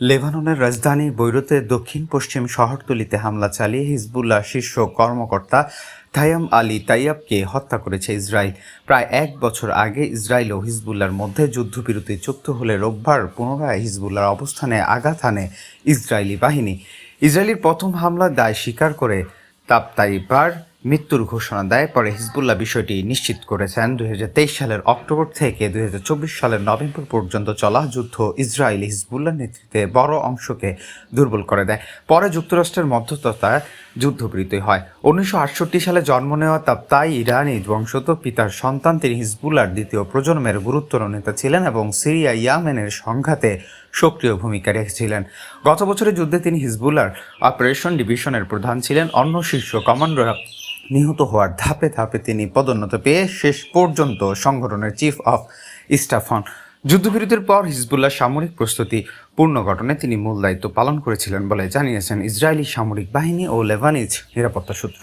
লেবাননের রাজধানী বৈরুতে দক্ষিণ পশ্চিম শহরতলিতে হামলা চালিয়ে হিজবুল্লাহ শীর্ষ কর্মকর্তা তাইয়াম আলী তাইয়াবকে হত্যা করেছে ইসরায়েল। প্রায় এক বছর আগে ইসরায়েল ও হিজবুল্লার মধ্যে যুদ্ধবিরতি চুক্ত হলে রোববার পুনরায় হিজবুল্লার অবস্থানে আঘাত হানে ইসরায়েলি বাহিনী। ইসরায়েলির প্রথম হামলার দায় স্বীকার করে তাপ তাইবার মৃত্যুর ঘোষণা দেয়। পরে হিজবুল্লাহ বিষয়টি নিশ্চিত করেছেন। দুই হাজার তেইশ সালের অক্টোবর থেকে দুই হাজার চব্বিশ সালের নভেম্বর পর্যন্ত চলা যুদ্ধ ইসরায়েল হিজবুল্লাহ নেতৃত্বে বড় অংশকে দুর্বল করে দেয়। পরে যুক্তরাষ্ট্রের মধ্যস্থতায় যুদ্ধবিরতি হয়। উনিশশো আটষট্টি সালে জন্ম নেওয়া তাপ্তাই ইরানি বংশত পিতার সন্তান, তিনি হিজবুল্লাহর দ্বিতীয় প্রজন্মের গুরুত্বর নেতা ছিলেন এবং সিরিয়া ইয়ামেনের সংঘাতে সক্রিয় ভূমিকা রেখেছিলেন। গত বছরের যুদ্ধে তিনি হিজবুল্লাহর অপারেশন ডিভিশনের প্রধান ছিলেন। অন্য শীর্ষ কমান্ডাররা নিহত হওয়ার ধাপে ধাপে তিনি পদোন্নত পেয়ে শেষ পর্যন্ত সংগঠনের চিফ অফ স্টাফ হন। যুদ্ধবিরতির পর হিজবুল্লাহ সামরিক প্রস্তুতি, পূর্ণ গঠনে তিনি মূল দায়িত্ব পালন করেছিলেন বলে জানিয়েছেন ইসরায়েলি সামরিক বাহিনী ও লেবানিজ নিরাপত্তা সূত্র।